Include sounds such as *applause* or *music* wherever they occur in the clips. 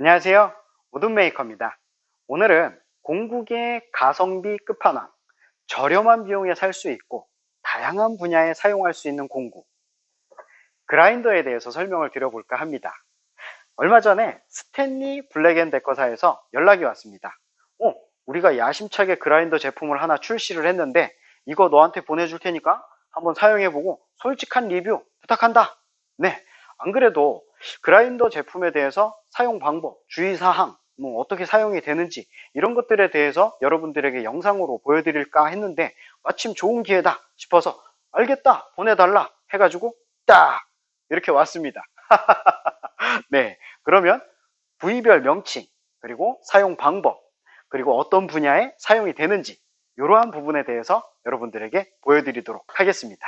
안녕하세요. 우드메이커입니다. 오늘은 공국의 가성비 끝판왕, 저렴한 비용에 살 수 있고 다양한 분야에 사용할 수 있는 공구, 그라인더에 대해서 설명을 드려볼까 합니다. 얼마 전에 스탠리 블랙앤데커사에서 연락이 왔습니다. 어, 우리가 야심차게 그라인더 제품을 하나 출시를 했는데 이거 너한테 보내줄 테니까 한번 사용해보고 솔직한 리뷰 부탁한다. 네, 안 그래도 그라인더 제품에 대해서 사용 방법, 주의사항, 뭐 어떻게 사용이 되는지 이런 것들에 대해서 여러분들에게 영상으로 보여드릴까 했는데 마침 좋은 기회다 싶어서 알겠다 보내달라 해가지고 딱 이렇게 왔습니다. *laughs* 네, 그러면 부위별 명칭 그리고 사용 방법 그리고 어떤 분야에 사용이 되는지 이러한 부분에 대해서 여러분들에게 보여드리도록 하겠습니다.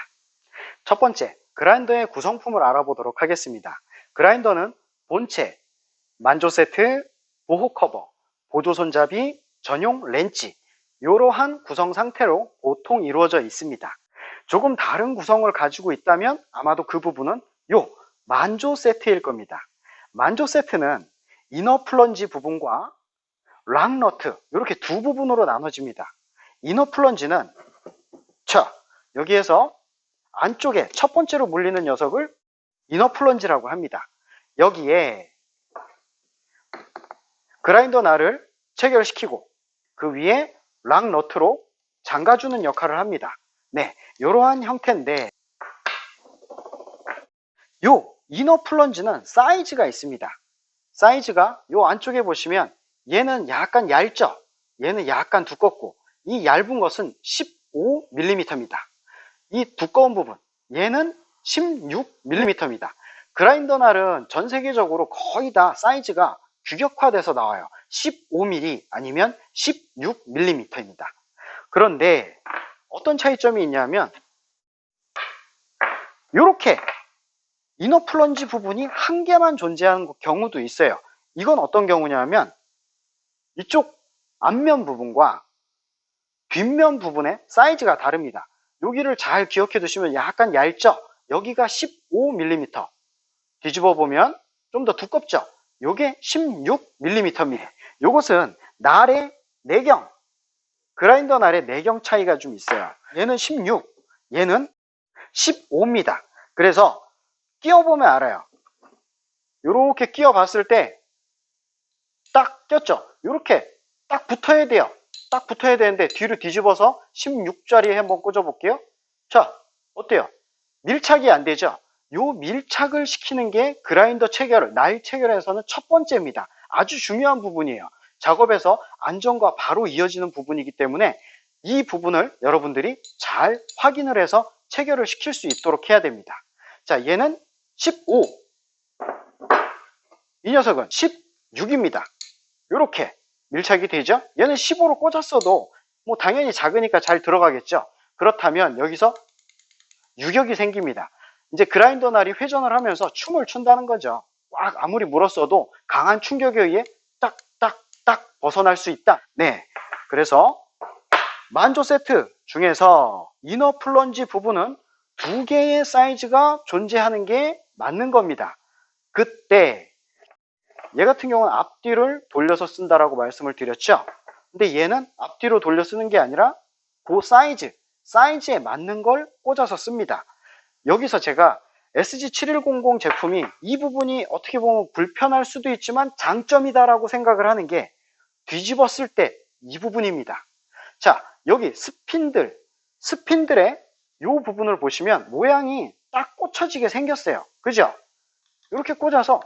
첫 번째, 그라인더의 구성품을 알아보도록 하겠습니다. 그라인더는 본체, 만조 세트, 보호 커버, 보조 손잡이, 전용 렌치 이러한 구성 상태로 보통 이루어져 있습니다. 조금 다른 구성을 가지고 있다면 아마도 그 부분은 요 만조 세트일 겁니다. 만조 세트는 이너 플런지 부분과 락 너트 이렇게 두 부분으로 나눠집니다. 이너 플런지는 자 여기에서 안쪽에 첫 번째로 물리는 녀석을 이너 플런지라고 합니다. 여기에 그라인더 날을 체결시키고 그 위에 락 너트로 잠가주는 역할을 합니다. 네, 이러한 형태인데 요 이너 플런지는 사이즈가 있습니다. 사이즈가 요 안쪽에 보시면 얘는 약간 얇죠? 얘는 약간 두껍고 이 얇은 것은 15mm입니다. 이 두꺼운 부분 얘는 16mm입니다. 그라인더 날은 전 세계적으로 거의 다 사이즈가 규격화돼서 나와요. 15mm 아니면 16mm입니다. 그런데 어떤 차이점이 있냐면 이렇게 이너 플런지 부분이 한 개만 존재하는 경우도 있어요. 이건 어떤 경우냐면 이쪽 앞면 부분과 뒷면 부분의 사이즈가 다릅니다. 여기를 잘 기억해 두시면 약간 얇죠? 여기가 15mm. 뒤집어 보면 좀 더 두껍죠? 요게 16mm입니다. 요것은 날의 내경, 그라인더 날의 내경 차이가 좀 있어요. 얘는 16, 얘는 15입니다. 그래서 끼워보면 알아요. 요렇게 끼워 봤을 때 딱 꼈죠? 요렇게 딱 붙어야 돼요. 딱 붙어야 되는데 뒤로 뒤집어서 16짜리에 한번 꽂아 볼게요. 자, 어때요? 밀착이 안 되죠? 요 밀착을 시키는 게 그라인더 체결, 날 체결에서는 첫 번째입니다. 아주 중요한 부분이에요. 작업에서 안전과 바로 이어지는 부분이기 때문에 이 부분을 여러분들이 잘 확인을 해서 체결을 시킬 수 있도록 해야 됩니다. 자, 얘는 15. 이 녀석은 16입니다. 이렇게 밀착이 되죠? 얘는 15로 꽂았어도 뭐 당연히 작으니까 잘 들어가겠죠? 그렇다면 여기서 유격이 생깁니다. 이제 그라인더 날이 회전을 하면서 춤을 춘다는 거죠. 꽉 아무리 물었어도 강한 충격에 의해 딱딱딱 벗어날 수 있다. 네. 그래서 만조 세트 중에서 이너 플런지 부분은 두 개의 사이즈가 존재하는 게 맞는 겁니다. 그때 얘 같은 경우는 앞뒤를 돌려서 쓴다라고 말씀을 드렸죠. 근데 얘는 앞뒤로 돌려 쓰는 게 아니라 그 사이즈, 사이즈에 맞는 걸 꽂아서 씁니다. 여기서 제가 SG7100 제품이 이 부분이 어떻게 보면 불편할 수도 있지만 장점이다라고 생각을 하는 게 뒤집었을 때 이 부분입니다. 자, 여기 스핀들, 스핀들의 이 부분을 보시면 모양이 딱 꽂혀지게 생겼어요. 그죠? 이렇게 꽂아서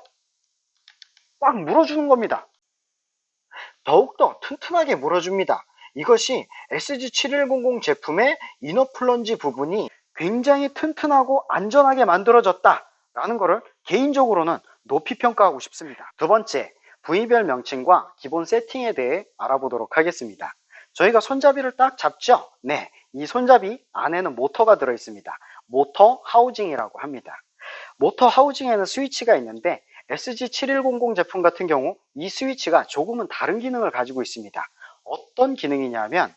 꽉 물어주는 겁니다. 더욱더 튼튼하게 물어줍니다. 이것이 SG7100 제품의 이너 플런지 부분이 굉장히 튼튼하고 안전하게 만들어졌다라는 것을 개인적으로는 높이 평가하고 싶습니다. 두 번째, 부위별 명칭과 기본 세팅에 대해 알아보도록 하겠습니다. 저희가 손잡이를 딱 잡죠? 네, 이 손잡이 안에는 모터가 들어있습니다. 모터 하우징이라고 합니다. 모터 하우징에는 스위치가 있는데 SG7100 제품 같은 경우 이 스위치가 조금은 다른 기능을 가지고 있습니다. 어떤 기능이냐면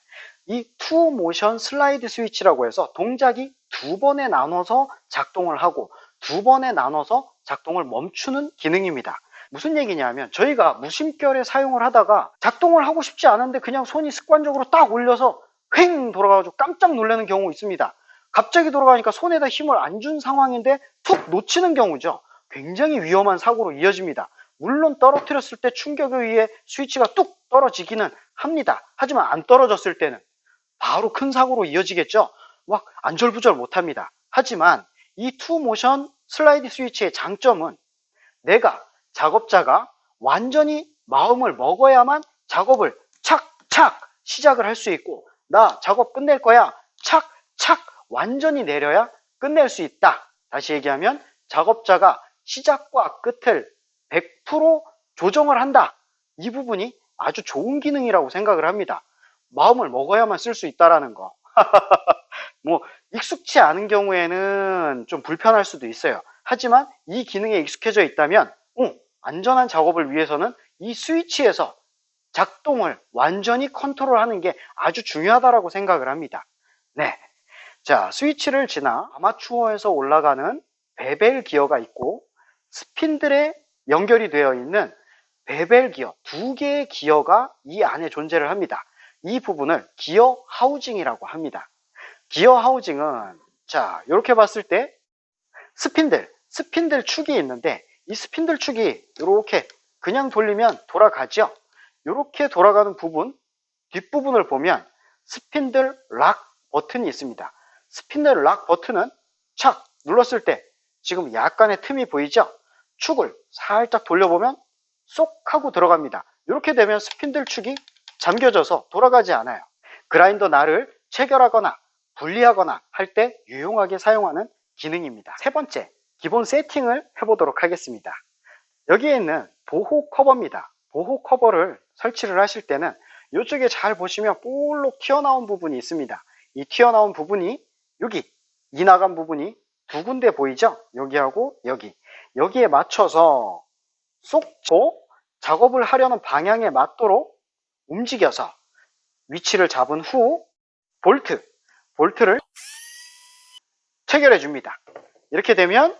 이 투 모션 슬라이드 스위치라고 해서 동작이 두 번에 나눠서 작동을 하고 두 번에 나눠서 작동을 멈추는 기능입니다. 무슨 얘기냐면 저희가 무심결에 사용을 하다가 작동을 하고 싶지 않은데 그냥 손이 습관적으로 딱 올려서 횡 돌아가지고 깜짝 놀라는 경우 있습니다. 갑자기 돌아가니까 손에다 힘을 안 준 상황인데 툭 놓치는 경우죠. 굉장히 위험한 사고로 이어집니다. 물론 떨어뜨렸을 때 충격에 의해 스위치가 뚝 떨어지기는 합니다. 하지만 안 떨어졌을 때는 바로 큰 사고로 이어지겠죠. 막 안절부절 못합니다. 하지만 이 투모션 슬라이드 스위치의 장점은 내가 작업자가 완전히 마음을 먹어야만 작업을 착착 시작을 할 수 있고 나 작업 끝낼 거야 착착 완전히 내려야 끝낼 수 있다. 다시 얘기하면 작업자가 시작과 끝을 100% 조정을 한다. 이 부분이 아주 좋은 기능이라고 생각을 합니다. 마음을 먹어야만 쓸 수 있다라는 거. *laughs* 뭐 익숙치 않은 경우에는 좀 불편할 수도 있어요. 하지만 이 기능에 익숙해져 있다면 어, 안전한 작업을 위해서는 이 스위치에서 작동을 완전히 컨트롤하는 게 아주 중요하다고 생각을 합니다. 네. 자, 스위치를 지나 아마추어에서 올라가는 베벨 기어가 있고 스핀들에 연결이 되어 있는 베벨 기어 두 개의 기어가 이 안에 존재를 합니다. 이 부분을 기어 하우징이라고 합니다. 기어 하우징은 자 이렇게 봤을 때 스핀들 스핀들 축이 있는데 이 스핀들 축이 이렇게 그냥 돌리면 돌아가죠. 이렇게 돌아가는 부분 뒷부분을 보면 스핀들 락 버튼이 있습니다. 스핀들 락 버튼은 착 눌렀을 때 지금 약간의 틈이 보이죠? 축을 살짝 돌려보면 쏙 하고 들어갑니다. 이렇게 되면 스핀들 축이 잠겨져서 돌아가지 않아요. 그라인더 날을 체결하거나 분리하거나 할 때 유용하게 사용하는 기능입니다. 세 번째, 기본 세팅을 해보도록 하겠습니다. 여기에 있는 보호 커버입니다. 보호 커버를 설치를 하실 때는 이쪽에 잘 보시면 볼록 튀어나온 부분이 있습니다. 이 튀어나온 부분이 여기 이 나간 부분이 두 군데 보이죠? 여기하고 여기 여기에 맞춰서 쏙고 작업을 하려는 방향에 맞도록 움직여서 위치를 잡은 후 볼트 볼트를 체결해 줍니다. 이렇게 되면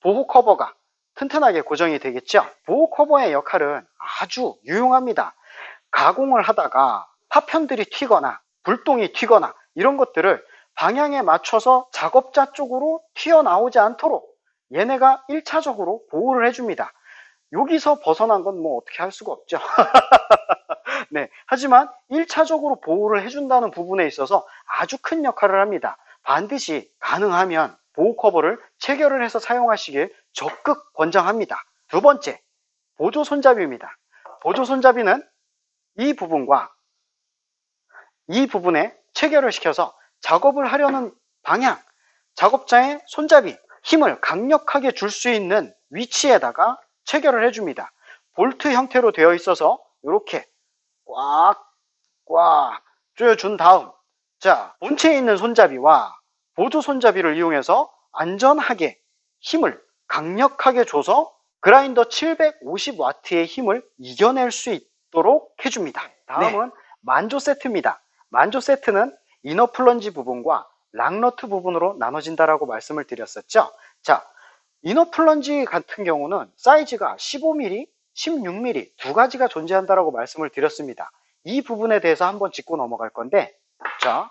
보호 커버가 튼튼하게 고정이 되겠죠. 보호 커버의 역할은 아주 유용합니다. 가공을 하다가 파편들이 튀거나 불똥이 튀거나 이런 것들을 방향에 맞춰서 작업자 쪽으로 튀어나오지 않도록 얘네가 1차적으로 보호를 해줍니다. 여기서 벗어난 건 뭐 어떻게 할 수가 없죠. *laughs* 네. 하지만 1차적으로 보호를 해준다는 부분에 있어서 아주 큰 역할을 합니다. 반드시 가능하면 보호 커버를 체결을 해서 사용하시길 적극 권장합니다. 두 번째, 보조 손잡이입니다. 보조 손잡이는 이 부분과 이 부분에 체결을 시켜서 작업을 하려는 방향, 작업자의 손잡이, 힘을 강력하게 줄 수 있는 위치에다가 체결을 해줍니다. 볼트 형태로 되어 있어서 이렇게 꽉, 꽉 조여준 다음 자 본체에 있는 손잡이와 보조 손잡이를 이용해서 안전하게 힘을 강력하게 줘서 그라인더 750W의 힘을 이겨낼 수 있도록 해줍니다. 다음은 네. 만조 세트입니다. 만조 세트는 이너 플런지 부분과 락너트 부분으로 나눠진다라고 말씀을 드렸었죠. 자, 이너 플런지 같은 경우는 사이즈가 15mm, 16mm 두 가지가 존재한다라고 말씀을 드렸습니다. 이 부분에 대해서 한번 짚고 넘어갈 건데, 자,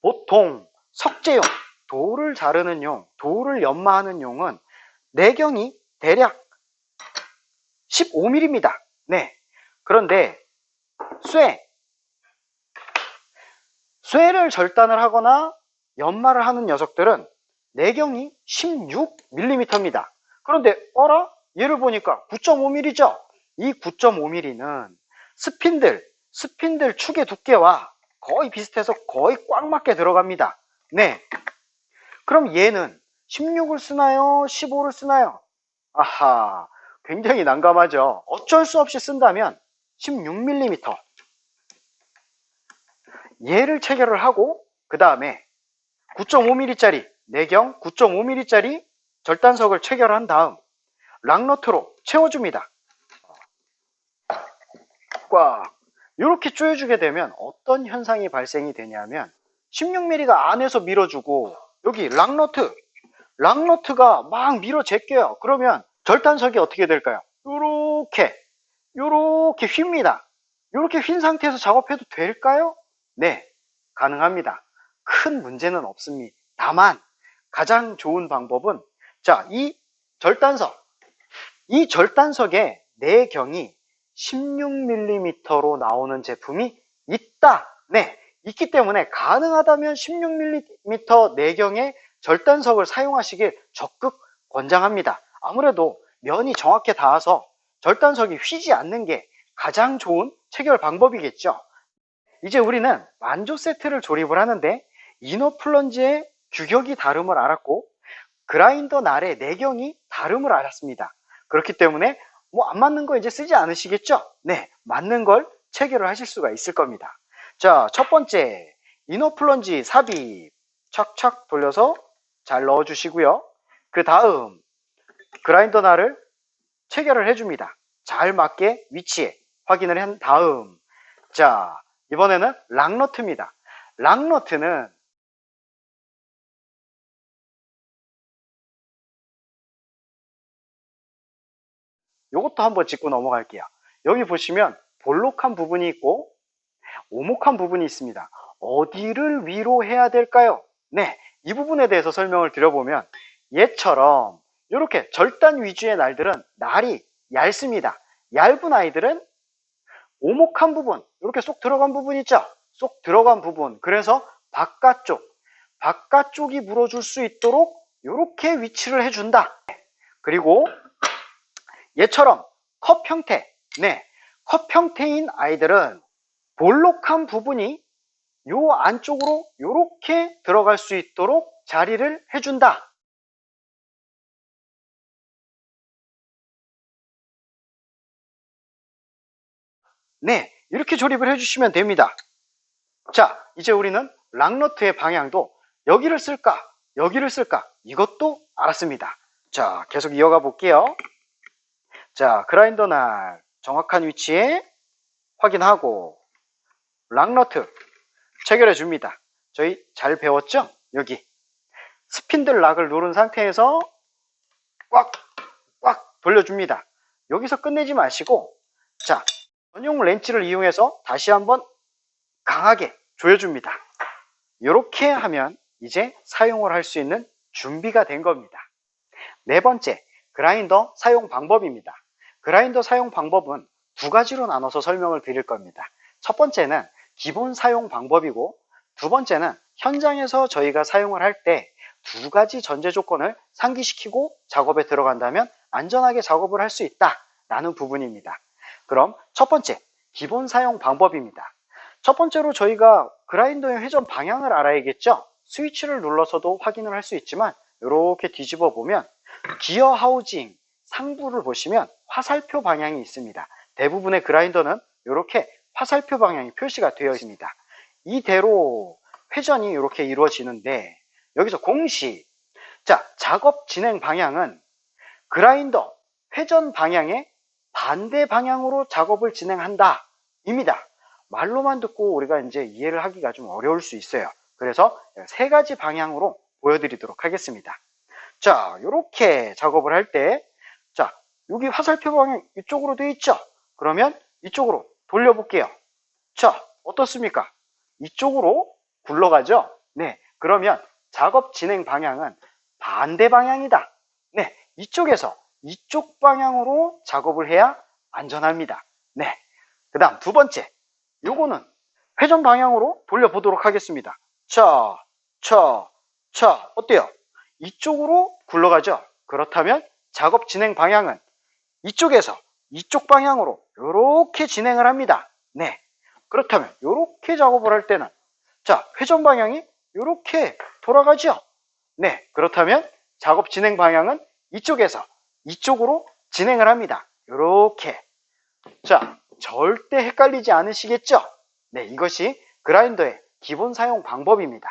보통 석재용, 돌을 자르는 용, 돌을 연마하는 용은 내경이 대략 15mm입니다. 네. 그런데 쇠, 쇠를 절단을 하거나 연마를 하는 녀석들은 내경이 16mm입니다. 그런데 어라? 얘를 보니까 9.5mm죠? 이 9.5mm는 스핀들, 스핀들 축의 두께와 거의 비슷해서 거의 꽉 맞게 들어갑니다. 네. 그럼 얘는 16을 쓰나요? 15를 쓰나요? 아하, 굉장히 난감하죠. 어쩔 수 없이 쓴다면 16mm. 얘를 체결을 하고 그 다음에 9.5mm짜리 내경 9.5mm짜리 절단석을 체결한 다음 락너트로 채워줍니다. 꽉 이렇게 조여주게 되면 어떤 현상이 발생이 되냐면 16mm가 안에서 밀어주고 여기 락너트 락너트가 막 밀어 제껴요. 그러면 절단석이 어떻게 될까요? 요렇게 요렇게 휩니다. 요렇게 휜 상태에서 작업해도 될까요? 네, 가능합니다. 큰 문제는 없습니다. 다만 가장 좋은 방법은 자, 이 절단석 이 절단석의 내경이 16mm로 나오는 제품이 있다. 네, 있기 때문에 가능하다면 16mm 내경의 절단석을 사용하시길 적극 권장합니다. 아무래도 면이 정확히 닿아서 절단석이 휘지 않는 게 가장 좋은 체결 방법이겠죠. 이제 우리는 만조 세트를 조립을 하는데 이너 플런지의 규격이 다름을 알았고 그라인더 날의 내경이 다름을 알았습니다. 그렇기 때문에 뭐 안 맞는 거 이제 쓰지 않으시겠죠? 네, 맞는 걸 체결을 하실 수가 있을 겁니다. 자, 첫 번째 이너 플런지 삽입 착착 돌려서 잘 넣어 주시고요. 그 다음 그라인더 날을 체결을 해줍니다. 잘 맞게 위치에 확인을 한 다음 자 이번에는 락너트입니다. 락너트는 이것도 한번 짚고 넘어갈게요. 여기 보시면 볼록한 부분이 있고 오목한 부분이 있습니다. 어디를 위로 해야 될까요? 네, 이 부분에 대해서 설명을 드려보면 얘처럼 이렇게 절단 위주의 날들은 날이 얇습니다. 얇은 아이들은 오목한 부분, 이렇게 쏙 들어간 부분 있죠? 쏙 들어간 부분. 그래서 바깥쪽, 바깥쪽이 물어줄 수 있도록 이렇게 위치를 해준다. 그리고 얘처럼 컵 형태, 네, 컵 형태인 아이들은 볼록한 부분이 요 안쪽으로 이렇게 들어갈 수 있도록 자리를 해준다. 네, 이렇게 조립을 해주시면 됩니다. 자, 이제 우리는 락너트의 방향도 여기를 쓸까, 여기를 쓸까, 이것도 알았습니다. 자, 계속 이어가 볼게요. 자, 그라인더 날 정확한 위치에 확인하고 락너트 체결해 줍니다. 저희 잘 배웠죠? 여기 스핀들 락을 누른 상태에서 꽉, 꽉 돌려줍니다. 여기서 끝내지 마시고 자, 전용 렌치를 이용해서 다시 한번 강하게 조여줍니다. 이렇게 하면 이제 사용을 할 수 있는 준비가 된 겁니다. 네 번째, 그라인더 사용 방법입니다. 그라인더 사용 방법은 두 가지로 나눠서 설명을 드릴 겁니다. 첫 번째는 기본 사용 방법이고 두 번째는 현장에서 저희가 사용을 할 때 두 가지 전제 조건을 상기시키고 작업에 들어간다면 안전하게 작업을 할 수 있다라는 부분입니다. 그럼 첫 번째, 기본 사용 방법입니다. 첫 번째로 저희가 그라인더의 회전 방향을 알아야겠죠? 스위치를 눌러서도 확인을 할 수 있지만 이렇게 뒤집어 보면 기어 하우징 상부를 보시면 화살표 방향이 있습니다. 대부분의 그라인더는 이렇게 화살표 방향이 표시가 되어 있습니다. 이대로 회전이 이렇게 이루어지는데 여기서 공시 자 작업 진행 방향은 그라인더 회전 방향의 반대 방향으로 작업을 진행한다 입니다. 말로만 듣고 우리가 이제 이해를 하기가 좀 어려울 수 있어요. 그래서 세 가지 방향으로 보여드리도록 하겠습니다. 자, 이렇게 작업을 할 때, 자, 여기 화살표 방향 이쪽으로 되어 있죠? 그러면 이쪽으로 돌려볼게요. 자, 어떻습니까? 이쪽으로 굴러가죠? 네, 그러면 작업 진행 방향은 반대 방향이다. 네, 이쪽에서 이쪽 방향으로 작업을 해야 안전합니다. 네, 그 다음 두 번째, 요거는 회전 방향으로 돌려보도록 하겠습니다. 자, 자, 자, 어때요? 이쪽으로 굴러가죠? 그렇다면 작업 진행 방향은 이쪽에서 이쪽 방향으로 이렇게 진행을 합니다. 네. 그렇다면 이렇게 작업을 할 때는 자, 회전 방향이 이렇게 돌아가죠? 네. 그렇다면 작업 진행 방향은 이쪽에서 이쪽으로 진행을 합니다. 이렇게. 자, 절대 헷갈리지 않으시겠죠? 네, 이것이 그라인더의 기본 사용 방법입니다.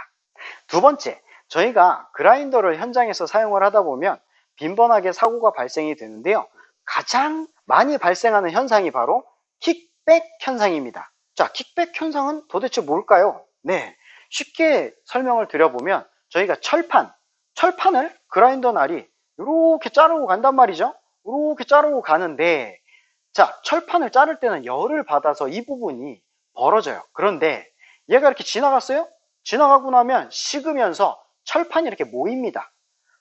두 번째, 저희가 그라인더를 현장에서 사용을 하다 보면 빈번하게 사고가 발생이 되는데요. 가장 많이 발생하는 현상이 바로 킥백 현상입니다. 자, 킥백 현상은 도대체 뭘까요? 네, 쉽게 설명을 드려보면 저희가 철판, 철판을 그라인더 날이 이렇게 자르고 간단 말이죠. 이렇게 자르고 가는데 자 철판을 자를 때는 열을 받아서 이 부분이 벌어져요. 그런데 얘가 이렇게 지나갔어요? 지나가고 나면 식으면서 철판이 이렇게 모입니다.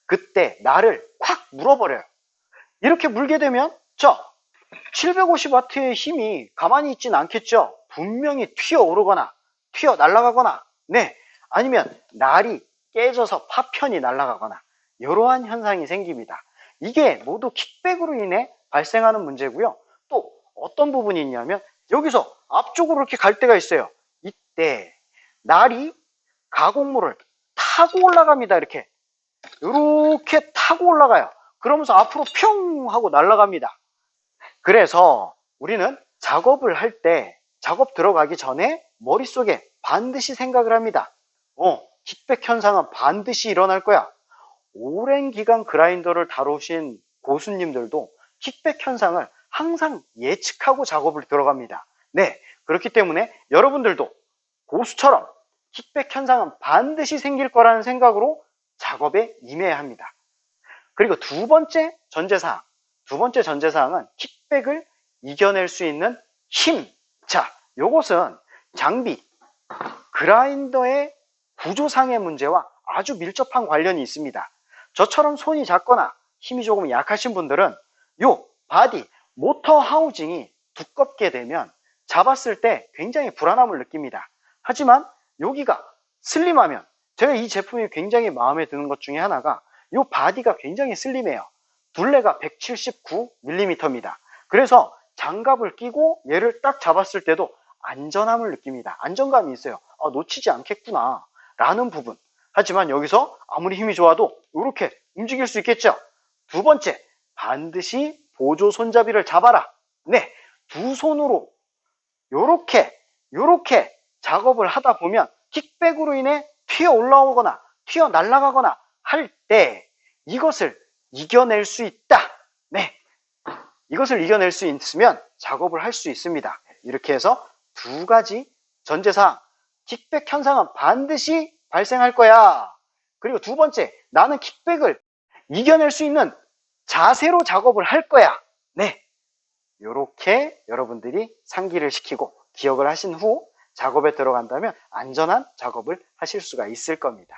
그때 나를 콱 물어버려요. 이렇게 물게 되면 자 750와트의 힘이 가만히 있진 않겠죠. 분명히 튀어오르거나 튀어 날아가거나 네 아니면 날이 깨져서 파편이 날아가거나 이러한 현상이 생깁니다. 이게 모두 킥백으로 인해 발생하는 문제고요. 또 어떤 부분이 있냐면 여기서 앞쪽으로 이렇게 갈 때가 있어요. 이때 날이 가공물을 타고 올라갑니다. 이렇게 이렇게 타고 올라가요. 그러면서 앞으로 평 하고 날아갑니다. 그래서 우리는 작업을 할 때 작업 들어가기 전에 머릿속에 반드시 생각을 합니다. 어, 킥백 현상은 반드시 일어날 거야. 오랜 기간 그라인더를 다루신 고수님들도 킥백 현상을 항상 예측하고 작업을 들어갑니다. 네, 그렇기 때문에 여러분들도 고수처럼 킥백 현상은 반드시 생길 거라는 생각으로 작업에 임해야 합니다. 그리고 두 번째 전제사항, 두 번째 전제사항은 킥백을 이겨낼 수 있는 힘. 자, 요것은 장비, 그라인더의 구조상의 문제와 아주 밀접한 관련이 있습니다. 저처럼 손이 작거나 힘이 조금 약하신 분들은 요 바디, 모터 하우징이 두껍게 되면 잡았을 때 굉장히 불안함을 느낍니다. 하지만 여기가 슬림하면 제가 이 제품이 굉장히 마음에 드는 것 중에 하나가 요 바디가 굉장히 슬림해요. 둘레가 179mm입니다. 그래서 장갑을 끼고 얘를 딱 잡았을 때도 안전함을 느낍니다. 안정감이 있어요. 아, 놓치지 않겠구나 라는 부분. 하지만 여기서 아무리 힘이 좋아도 이렇게 움직일 수 있겠죠. 두 번째, 반드시 보조 손잡이를 잡아라. 네, 두 손으로 요렇게 요렇게 작업을 하다 보면 킥백으로 인해 튀어 올라오거나 튀어 날아가거나 할 때 이것을 이겨낼 수 있다. 네. 이것을 이겨낼 수 있으면 작업을 할 수 있습니다. 이렇게 해서 두 가지 전제사항, 킥백 현상은 반드시 발생할 거야. 그리고 두 번째, 나는 킥백을 이겨낼 수 있는 자세로 작업을 할 거야. 네. 이렇게 여러분들이 상기를 시키고 기억을 하신 후 작업에 들어간다면 안전한 작업을 하실 수가 있을 겁니다.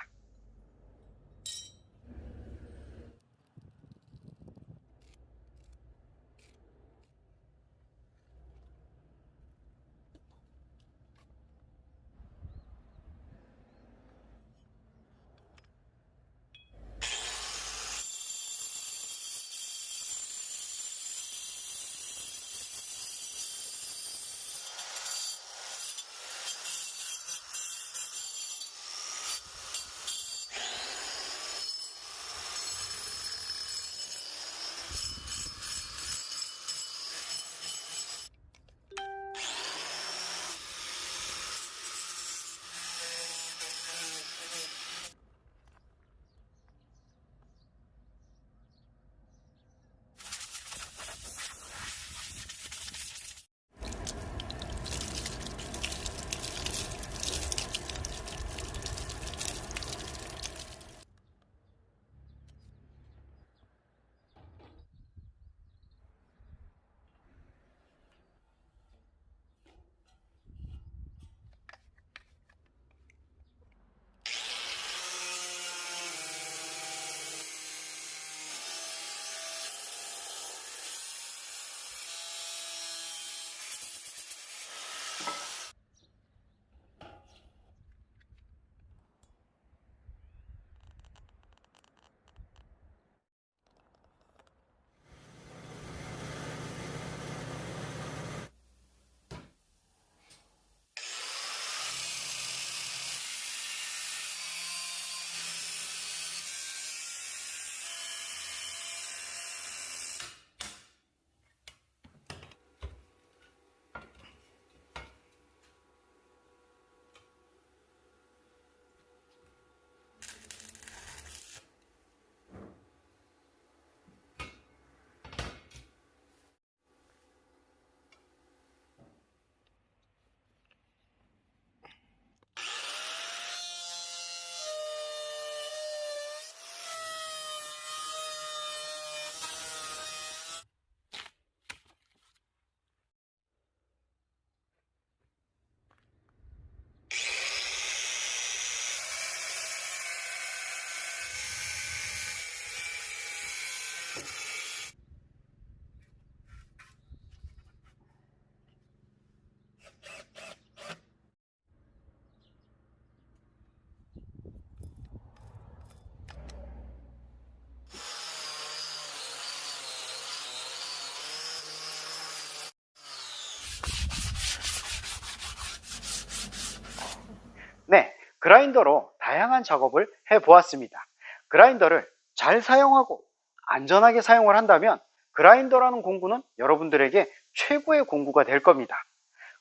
그라인더로 다양한 작업을 해 보았습니다. 그라인더를 잘 사용하고 안전하게 사용을 한다면 그라인더라는 공구는 여러분들에게 최고의 공구가 될 겁니다.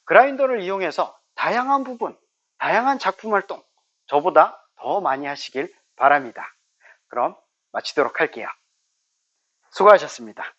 그라인더를 이용해서 다양한 부분, 다양한 작품 활동 저보다 더 많이 하시길 바랍니다. 그럼 마치도록 할게요. 수고하셨습니다.